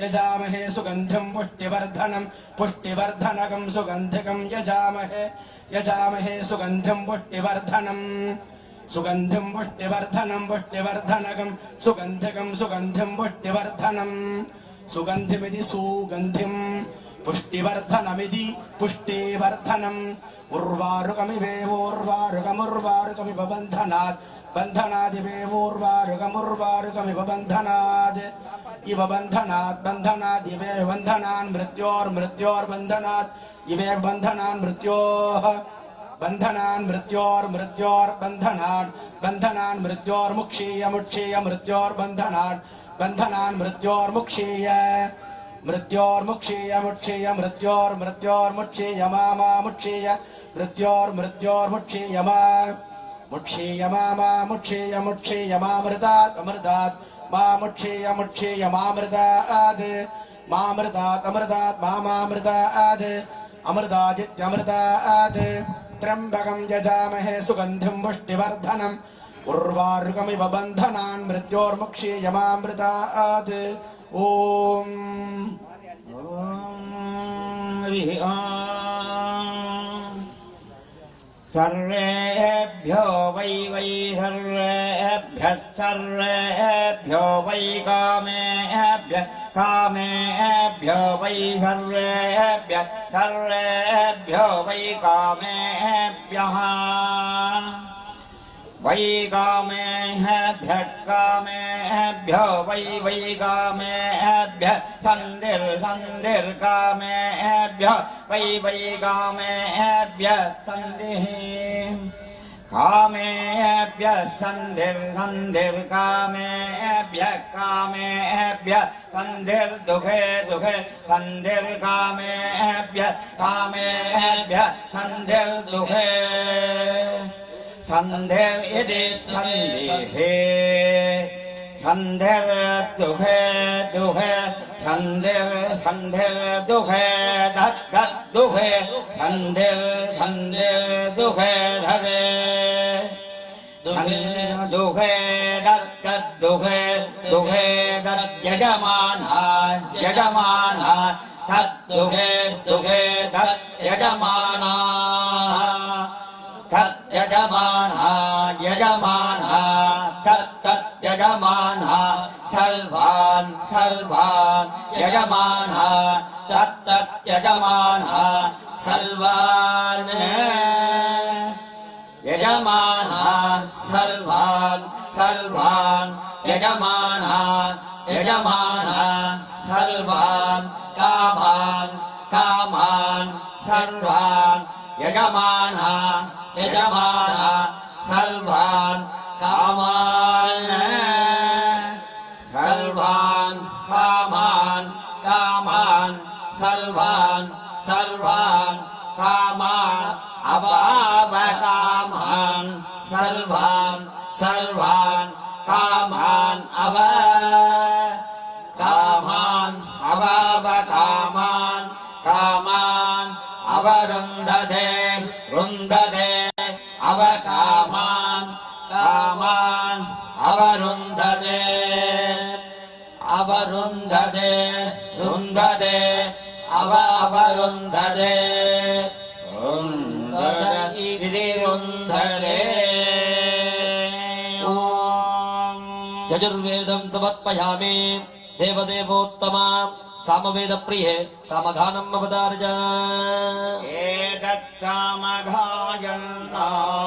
यजामहे सुगन्धिम् पुष्टिवर्धनम् पुष्टिवर्धनकम् सुगन्धिकम् यजामहे यजामहे सुगन्धिम् पुष्टिवर्धनम् सुगन्धिम् पुष्टिवर्धनम् पुष्टिवर्धनकम् सुगन्धिकम् सुगन्धिम् पुष्टिवर्धनम् सुगन्धिमिति सुगन्धिम् पुष्टिवर्धनमिति पुष्टिवर्धनम् उर्वारुकमिवेवोर्वारुकमुर्वारुकमिव बन्धनात्। बन्धनादिवेवोर्वारुकमुर्वारुकमिव बन्धनात्। इव बन्धनात् बन्धनात् इवे बन्धनान् मृत्योर्मृत्योर्बन्धनात् इवे बन्धनान्, मृत्योः। बन्धनान् मृत्योर्मृत्योर्बन्धनान् बन्धनान्। मृत्योर्मुक्षीयमुक्षीय मृत्योर्बन्धनान् बन्धनान्। मृत्योर्मुक्षीय मुक्षीय। मृत्योर्मृत्योर्मुक्षीय मा मुक्षीय मा मा मुक्षीय मुक्षीय मामृतात् अमृतात् मा मुक्षीय मुक्षीय मामृतात् मामृतात् अमृतात् मा मामृतात् अमृतादित्यमृतात् त्र्यम्बकम् यजामहे सुगन्धिम् पुष्टिवर्धनम् उर्वारुकमिव बन्धनान् मृत्योर्मुक्षीयमामृतात् ॐ ॐ हरिः ॐ सर्वेभ्यो वै वै सर्वेभ्यः सर्वेभ्यो वै कामेभ्यः कामेभ्यो वै सर्वेभ्यः सर्वेभ्यो वै कामेभ्यः वै कामेभ्यः कामेभ्यो वै वै कामेभ्यः सन्धिर्सन्धिर्कामेभ्यः वै वै कामेभ्यः सन्धिः कामेभ्यः सन्धिर्सन्धिर्कामेभ्यः कामेभ्यः सन्धिर्दुःखे दुःखे सन्धिर्कामेभ्यः कामेभ्यः सन्धिर्दुःखे 산대일이 산리해 산대를 두해 두해 산대를 산대를 두해 닷닷 두해 산대를 산대를 두해 다해 두해 닷닷 두해 두해 닷 여자만하 여자만하 닷 두해 두해 닷 여자만하 닷 यजमानः यजमानः तत् तत् यजमानः सर्वान् सर्वान् यजमानः तत् तत् यजमानः सर्वान् यजमानः सर्वान् सर्वान् यजमानः यजमानः सर्वान् कामान् कामान् सर्वान् यजमानः यजमानः सर्वान् कामान्। सर्वान् कामान् कामान् सर्वान् सर्वान् कामान् अभावकामान् सर्वान् सर्वान् रुन्धते अव अवरुन्धते रुन्धते इति रुन्धते ॐ यजुर्वेदम् समर्पयामि देवदेवोत्तमा सामवेदप्रिये सामगानम् अवतारय एतत्सामघायन्तास्ते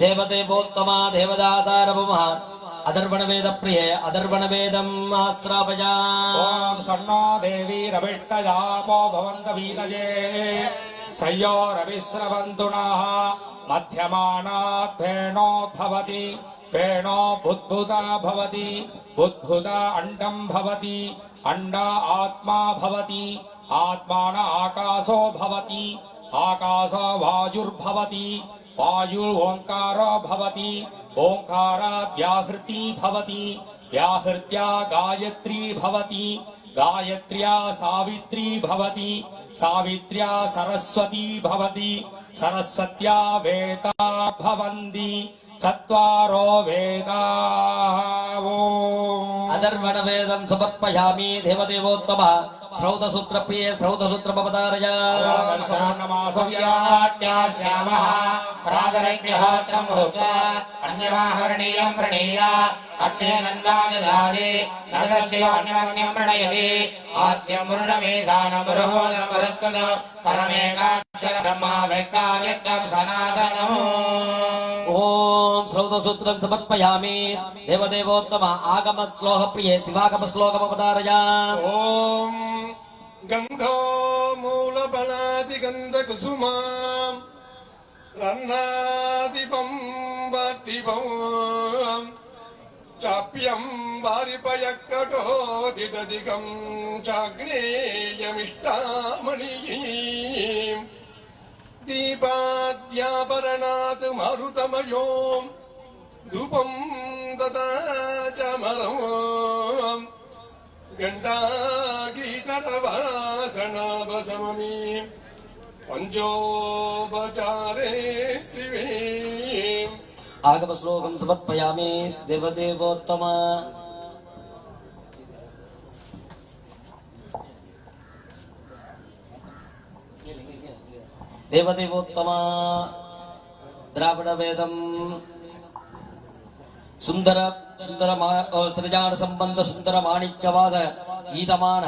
देवदेवोत्तमा देवदासारभुमः अदर्पणवेदप्रिये अदर्पणवेदम् आश्रापया ॐ सन्नो देवी रविष्टयापो भवन्तवीतये सय्यो रविस्रवन्तु नः मध्यमानात् फेणोद्भवति फेणो बुद्भुता भवति बुद्भुता अण्डम् भवति अण्ड आत्मा भवति आत्मान आकाशो भवति आकाशो वायुर्भवति वायुर्ओङ्कारो भवति ओङ्कारात् व्याहृति भवति व्याहृत्या गायत्री भवति गायत्र्या सावित्री भवति सावित्र्या सरस्वती भवति सरस्वत्या वेदा भवन्ति चत्वारो वेदाः ॐ अदर्पणवेदं समर्पयामि देवदेवोत्तमः श्रौतसूत्रप्रिये श्रौतसूत्रमवतारय व्याख्यास्यामः प्रातरग्निहोत्रम् भूत्वा अन्यमाहरणीयम् प्रणीय अग्नेनन्दादधादि नरदस्योऽन्यमग्निम् प्रणयति आद्यम् वरुणमेधानम् बृहोदरम् पुरस्कृतम् परमेकाक्षर ब्रह्मा व्यक्ताव्यक्तम् सनातनम् ॐ श्रौतसूत्रं समर्पयामि देवदेवोत्तम आगमश्लोकप्रिये शिवागमश्लोकमवतारय ॐ గంధో మూలబణాదిగంధకుసుమాం రన్నాదిపంబతిపం చాప్యం వారిపయక్కటోదిదధికం చాగ్నేయమిష్టామణీం దీపాద్యాభరణాత్ మరుతమయోం ధూపం దదా చమరం चमरम् गण्डागीतरवासनाभसममी पञ्चोपचारे शिवे आगमश्लोकं समर्पयामि देवदेवोत्तम देवदेवोत्तम द्राविडवेदं सुन्दर सुन्दर சுந்தரமான சம்பந்த சுந்தர மாணிக்கவாத கீதமான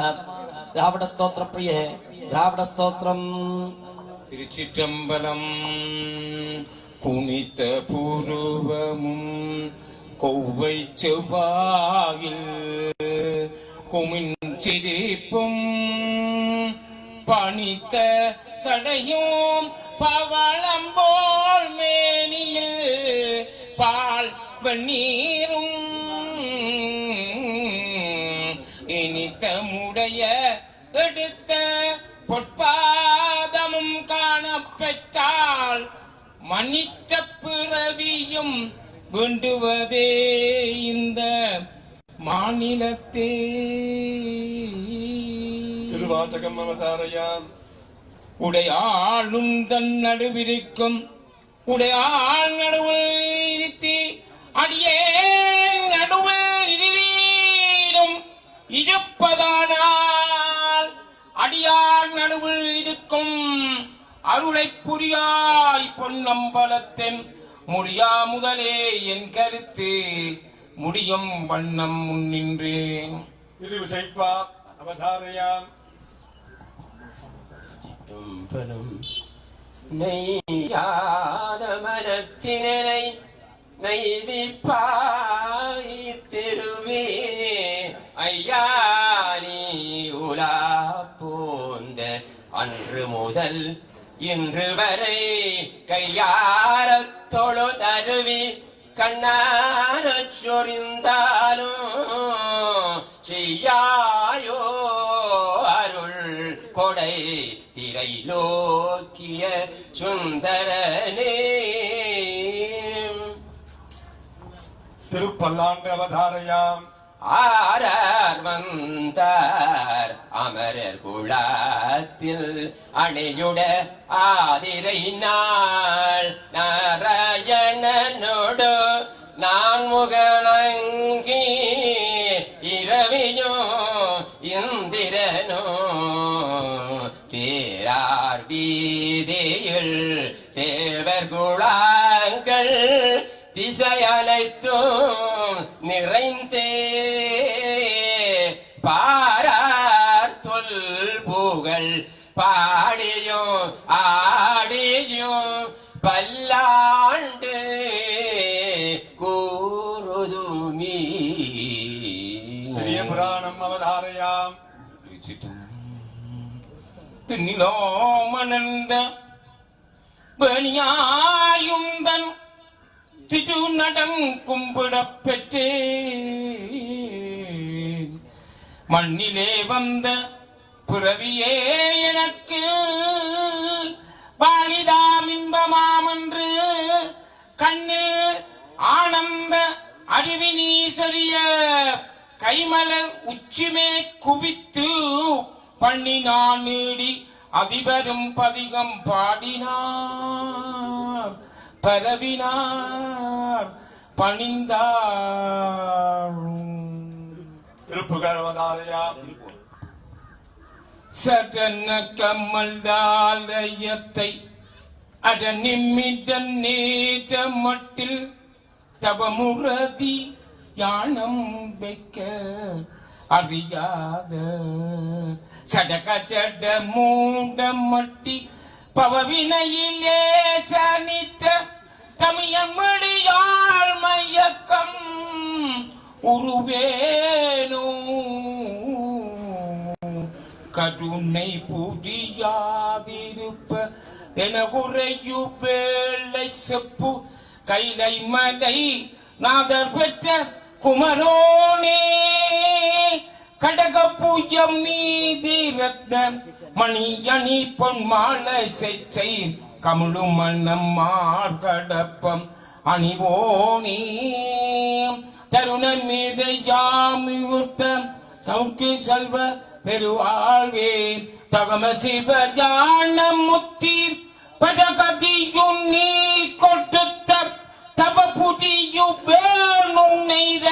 திராவிட ஸ்தோத்திர பிரியே திராவிட ஸ்தோத்திரம். திருச்சிற்றம்பலம் குனித்த பூர்வமும் கொவ்வை செவ்வாயில் குமின் சிரிப்பும் பணித்த சடையும் பவளம்போல் மேனியில் பால் வெந்நீரும் இனித்த முடைய எடுத்த பொற்பாதமும் காணப்பெற்றால் மன்னித்த பிறவியும் வேண்டுவதே இந்த மாநிலத்தே. திருவாச்சகம் அவதாரயாம் உடையாளும் தன் நடுவிருக்கும் உடையாள் நடுவில் அடியே நடுவில் இருவீரும் இருப்பதானால் அடியார் நடுவில் இருக்கும் அருளைப் புரியாய் பொன்னம்பலத்தின் முடியா முதலே என் கருத்து. முடியும் வண்ணம் முன்னின்றேன் திருவிசைப்பா அவதாரயாம் நெய்யாத மரத்தினை நெய்திப்பாய் திருவே ஐயாரி உலா போந்த அன்று முதல் இன்று வரை கையார தொழு தருவி கண்ணார சொரிந்தாலும் செய்யாயோ அருள் கொடை திரை லோக்கிய சுந்தரனே. திருப்பல்லாண்டு அவதாரையாம். ஆரார் வந்தார் அமரர் குழாத்தில் அணியுட ஆதிரை நாள் நாராயணனோடு நான் முகலங்கி இரவியோ இந்திரனோ. தேரார் வீதியில் திசையனைத்தும் நிறைந்தே. பாரார் தொல் புகழ் பாடியும் ஆடியும் பல்லாண்டு கூறுதுமீ. பெரிய புராணம் அவதாரயாம். தின்னிலோமனந்த பணியாயுந்தன் திரு நடம் கும்பிடப் பெற்றே மண்ணிலே வந்த பிறவியே எனக்கு. வாணிதாம் இன்பமாமன்று கண்ணு ஆனந்த அறிவினீசரிய கைமலர் உச்சிமே குவித்து பண்ணினான் நீடி அதிபரும் பதிகம் பாடினார். பரவினார் பணிந்தார். திருப்புகழ் அவதாரயாம் சடன கமல்தாலயத்தை அட நிம்மிட நேர மட்டில் தவமுறதி யானம் வைக்க அறியாத. சடக சட மூட மட்டி பவவினையிலே சனித்த தமியமடியாள் மயக்கம் உருவேனோ. கருணை புரியாதிருப்ப என குறையு வேளை செப்பு கைலை மலை நாதர் பெற்ற குமரோனே. கடக பூஜம் நீதி ரத்ன மணி அணி பொன் மாலை செச்சை கமிழும் மன்னம் மார்கடப்பம் அணிவோனே. தருணம் மீது யாமியுர்த்த சௌக்கிய செல்வ பெருவாழ்வே. தகம சிவ ஞான முத்தி பதகதியும் நீ கொடுத்த தவ புதியு வேணும் நெய்த.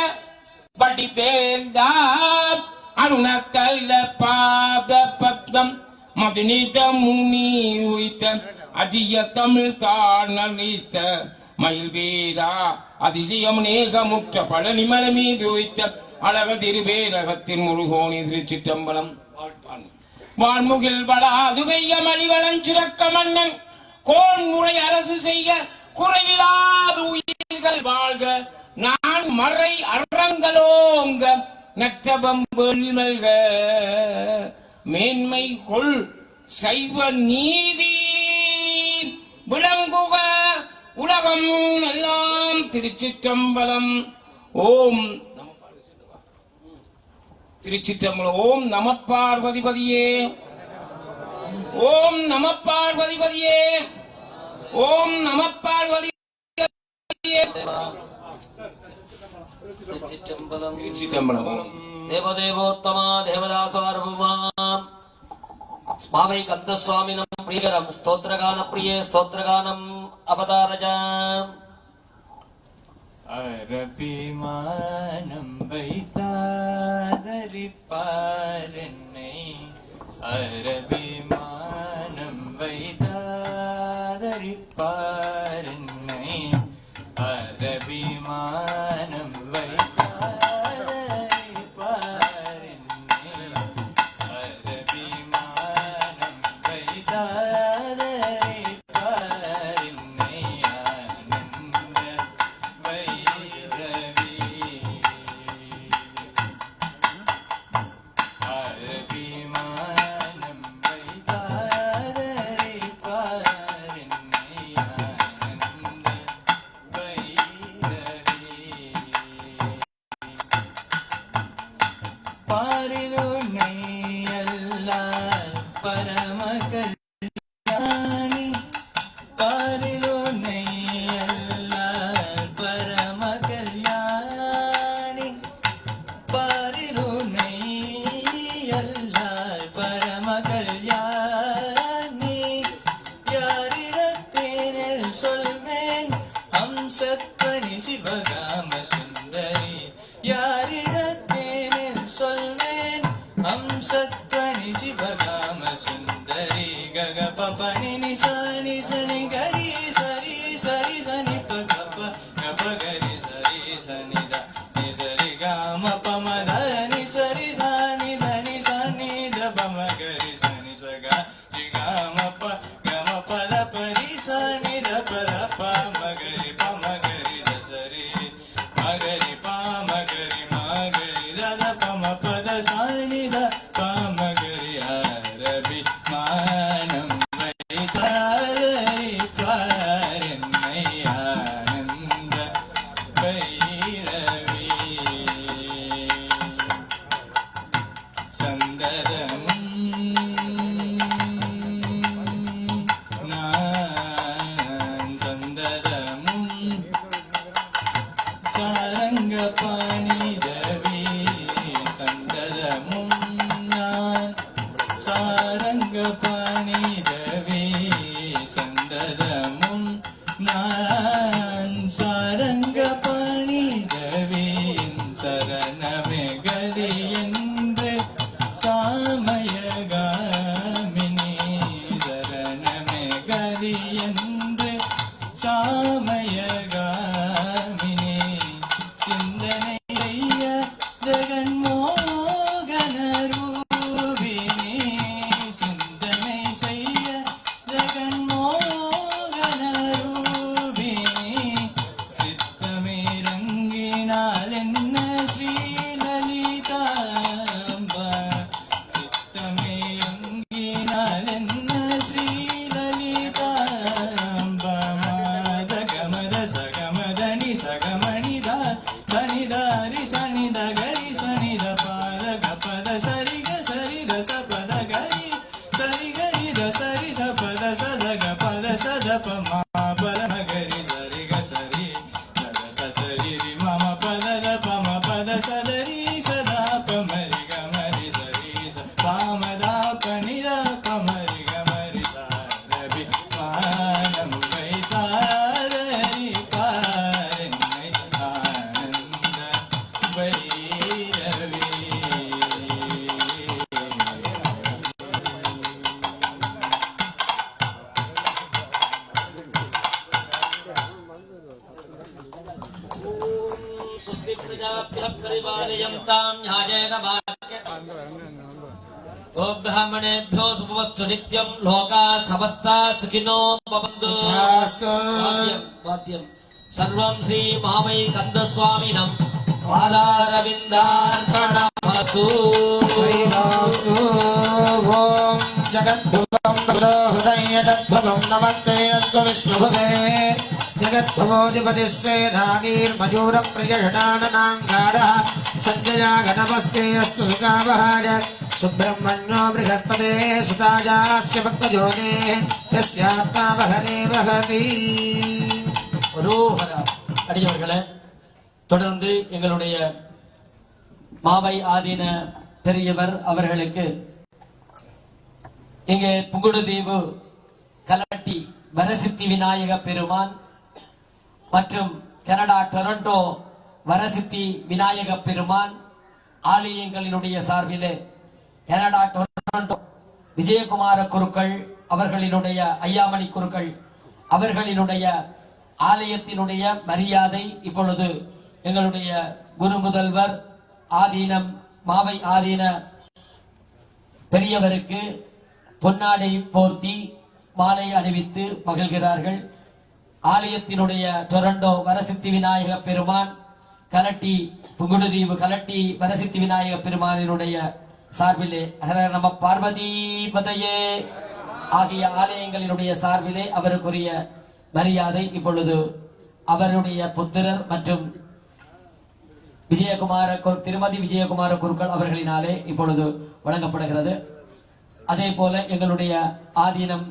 வடிவேந்தா அருணக்கல்ல பாத பத்மம் மதுனித முனி உய்த்த அதிக தமிழ் தாழ்நலித்த மயில் வேதா அதிசயம் நேகமுற்ற பழனிமல மீது உய்த்த அழக திருவேரகத்தின் முருகோணி திருச்சிற்றம்பலம் வான்முகில் வளாது வெய்ய மணிவளன் சிறக்க மன்னன் கோன்முறை அரசு செய்ய குறைவிலாது உயிர்கள் வாழ்க நான் மறை அறங்களோங்க நற்றபம் வெளிமல்க மேன்மை கொள் சைவ நீதி. விளங்குவ உலகம் எல்லாம் திருச்சிற்றம்பலம். ஓம் திருச்சிற்றம்பலம். ஓம் நம பார்வதிபதியே. ஓம் நம பார்வதிபதியே. ஓம் நம பார்வதி திருச்சிற்றம்பலம். திருச்சிற்றம்பலம். தேவதேவோத்தமா தேவதாசார்வமாம் Swami கந்தஸ்வாமினம் பிரியரம். ஸ்தோத்திரகான பிரியே ஸ்தோத்திரகானம். அவதாரஜாம் அரபிமானம் வைத்தாதரிப்பாரென்னை. அரபிமானம் வைத்தாதரிப்பாரென்னை. pa ni ni sa ni సునిత్యం లోకా సమస్త సుఖినో భవంతు. వాద్యం సర్వం శ్రీ మామై కందస్వామినం. పాదారవిందార్పణమస్తు ఓం జగద్భువం హృదయద్భువం నమస్తే అస్కు విష్ణుభువే. జగద్భవోధిపతి సేనాగీర్మయూర ప్రజఘటానాంగార సంజయాఘటమస్తే అస్తు सुब्रह्मण्यो बृहस्पते सुताजास्य भक्तजोने यस्यात्मा वहने वहति ரோஹர அடியவர்களே தொடர்ந்து எங்களுடைய மாவை ஆதீன பெரியவர் அவர்களுக்கு இங்கே புங்குடுதீவு கலட்டி வரசித்தி விநாயக பெருமான் மற்றும் கனடா டொரண்டோ வரசித்தி விநாயக பெருமான் ஆலயங்களினுடைய சார்பிலே கனடா டொரண்டோ விஜயகுமார குருக்கள் அவர்களினுடைய ஐயாமணி குருக்கள் அவர்களினுடைய ஆலயத்தினுடைய மரியாதை இப்பொழுது எங்களுடைய குரு முதல்வர் ஆதீனம் மாவை ஆதீன பெரியவருக்கு பொன்னாடை போர்த்தி மாலை அணிவித்து மகிழ்கிறார்கள். ஆலயத்தினுடைய டொரண்டோ வரசித்தி விநாயக பெருமான் கலட்டி புங்குடுதீவு கலட்டி வரசித்தி விநாயக பெருமானினுடைய சார்பிலே ஹர நம பார்வதிபதையே. ஆகிய ஆலயங்களினுடைய சார்பிலே அவருக்குரிய மரியாதை இப்பொழுது அவருடைய புத்திரர் மற்றும் விஜயகுமார குரு- திருமதி விஜயகுமார குருக்கள் அவர்களினாலே இப்பொழுது வழங்கப்படுகிறது. அதே போல எங்களுடைய ஆதீனம்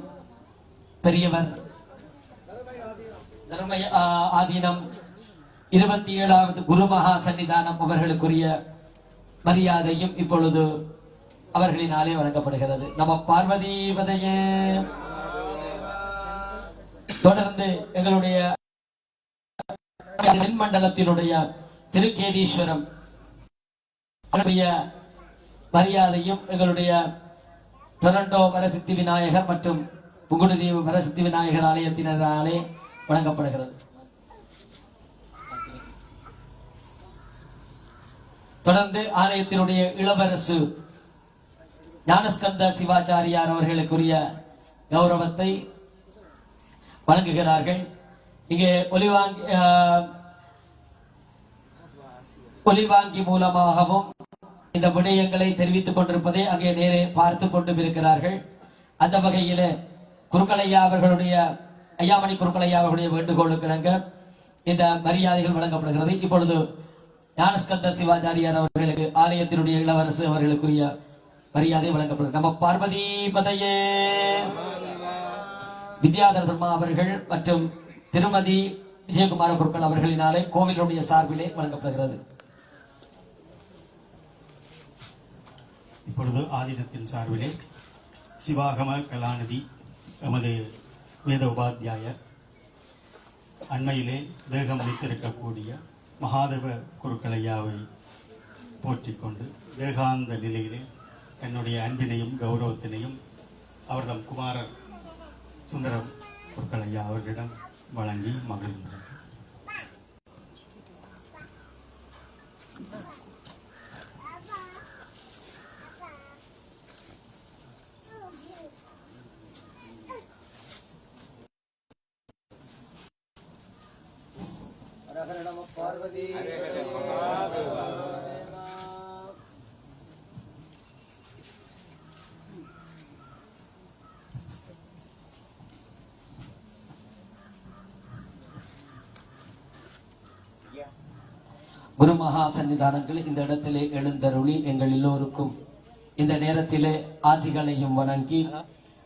பெரியவர் தர்ம ஆதீனம் இருபத்தி ஏழாவது குரு மகா சன்னிதானம் அவர்களுக்குரிய மரியாதையும் இப்பொழுது அவர்களினாலே வழங்கப்படுகிறது. நம்ம பார்வதீபதையே. தொடர்ந்து எங்களுடைய தென்மண்டலத்தினுடைய திருக்கேதீஸ்வரம் அவருடைய மரியாதையும் எங்களுடைய டொரண்டோ வரசித்தி விநாயகர் மற்றும் புங்குடுதீவு வரசித்தி விநாயகர் ஆலயத்தினராலே வழங்கப்படுகிறது. தொடர்ந்து ஆலயத்தினுடைய இளவரசு ஞானஸ்கந்த சிவாச்சாரியார் அவர்களுக்குரிய கௌரவத்தை வழங்குகிறார்கள். இங்கே ஒலிவாங்கி ஆஹ், ஒலிவாங்கி மூலமாகவும் இந்த விடயங்களை தெரிவித்துக் கொண்டிருப்பதை அங்கே நேரே பார்த்து கொண்டும் இருக்கிறார்கள் அந்த வகையில குருக்கலையா அவர்களுடைய ஐயாமணி குருக்கலையா அவர்களுடைய வேண்டுகோளுக்கு இணங்க இந்த மரியாதைகள் வழங்கப்படுகிறது. இப்பொழுது ஞானஸ்கந்த சிவாச்சாரியார் அவர்களுக்கு ஆலயத்தினுடைய இளவரசு அவர்களுக்குரிய மரியாதை வழங்கப்படுகிறது நம்ம பார்வதி பதையே வித்யாதர சர்மா அவர்கள் மற்றும் திருமதி விஜயகுமார பொருட்கள் அவர்களினாலே கோவிலுடைய சார்பிலே வழங்கப்படுகிறது. இப்பொழுது ஆதினத்தின் சார்பிலே சிவாகம கலாநிதி எமது வேத உபாத்தியாயர் அண்மையிலே தேகம் வைத்திருக்கக்கூடிய மகாதேவ குருக்களையாவை போற்றிக்கொண்டு ஏகாந்த நிலையிலே தன்னுடைய அன்பினையும் கௌரவத்தினையும் அவர்தம் குமாரர் சுந்தரம் குருக்களையா அவர்களிடம் வழங்கி மகிழ்கின்றனர். குரு சன்னிதானங்கள் இந்த இடத்திலே எழுந்தருளி எங்கள் எல்லோருக்கும் இந்த நேரத்திலே ஆசிகளையும் வணங்கி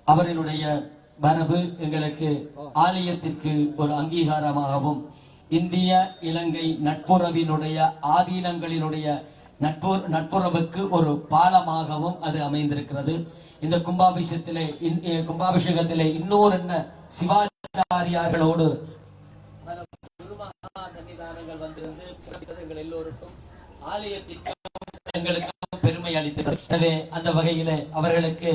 அவர்களுடைய வரவு எங்களுக்கு ஆலயத்திற்கு ஒரு அங்கீகாரமாகவும் இந்திய இலங்கை நட்புறவினுடைய ஆதீனங்களினுடைய நட்பு நட்புறவுக்கு ஒரு பாலமாகவும் அது அமைந்திருக்கிறது. இந்த கும்பாபிஷத்திலே கும்பாபிஷேகத்திலே இன்னொரு என்ன சிவாச்சாரியார்களோடு சன்னிதானங்கள் வந்திருந்து பிறப்பித்தது எங்கள் எல்லோருக்கும் ஆலயத்திற்கும் எங்களுக்கும் பெருமை அளித்தது எனவே அந்த வகையில அவர்களுக்கு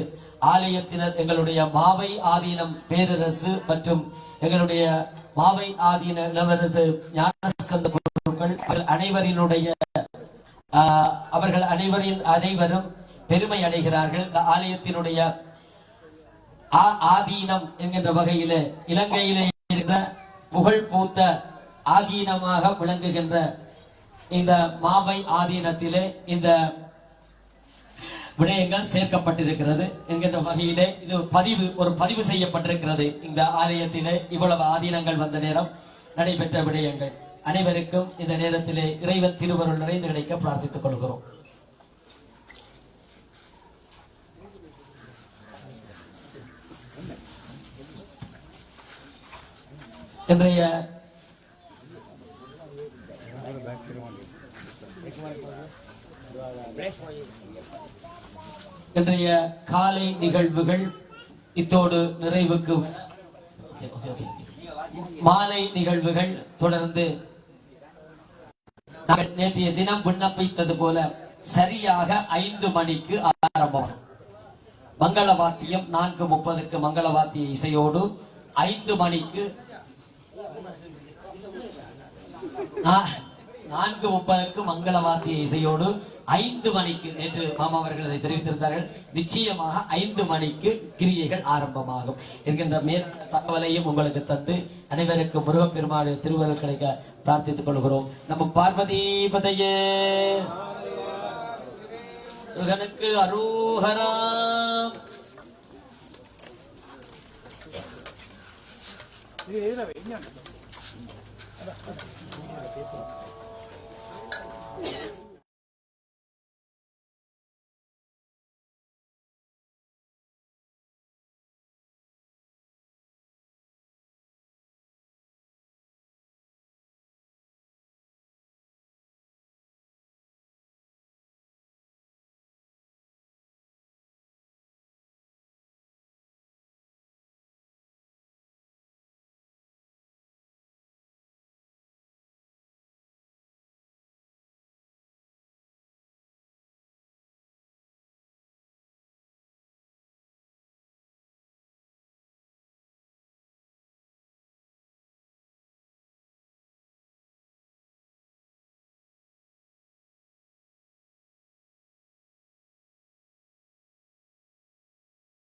ஆலயத்தினர் எங்களுடைய மாவை ஆதீனம் பேரரசு மற்றும் எங்களுடைய மாவை ஆதீன இளவரசு ஞானஸ்கந்த பொருட்கள் அவர்கள் அனைவரினுடைய அவர்கள் அனைவரின் அனைவரும் பெருமை அடைகிறார்கள். இந்த ஆலயத்தினுடைய ஆதீனம் என்கின்ற வகையில இலங்கையிலே இருக்கிற புகழ் பூத்த ஆதீனமாக விளங்குகின்ற இந்த மாவை ஆதீனத்திலே இந்த விடயங்கள் சேர்க்கப்பட்டிருக்கிறது என்கின்ற வகையிலே இது பதிவு ஒரு பதிவு செய்யப்பட்டிருக்கிறது. இந்த ஆலயத்திலே இவ்வளவு ஆதீனங்கள் வந்த நேரம் நடைபெற்ற விடயங்கள். அனைவருக்கும் இந்த நேரத்திலே இறைவன் திருவருள் நிறைந்து கிடைக்க பிரார்த்தித்துக் கொள்கிறோம். இன்றைய இன்றைய காலை நிகழ்வுகள் இத்தோடு நிறைவுக்கு மாலை நிகழ்வுகள் தொடர்ந்து நேற்றைய தினம் விண்ணப்பித்தது போல சரியாக ஐந்து மணிக்கு ஆரம்பம். மங்கள வாத்தியம் நான்கு முப்பதுக்கு மங்கள வாத்திய இசையோடு ஐந்து மணிக்கு நான்கு முப்பதுக்கு மங்கள வாத்திய இசையோடு ஐந்து மணிக்கு நேற்று மாமா அவர்கள் அதை தெரிவித்திருந்தார்கள் நிச்சயமாக ஐந்து மணிக்கு கிரியைகள் ஆரம்பமாகும் என்கின்ற மேல் தகவலையும் உங்களுக்கு தந்து அனைவருக்கும் முருகப்பெருமாள் திருவருள் கிடைக்க பிரார்த்தித்துக் கொள்கிறோம் நம்ம பார்வதி பதையே முருகனுக்கு அரோகரா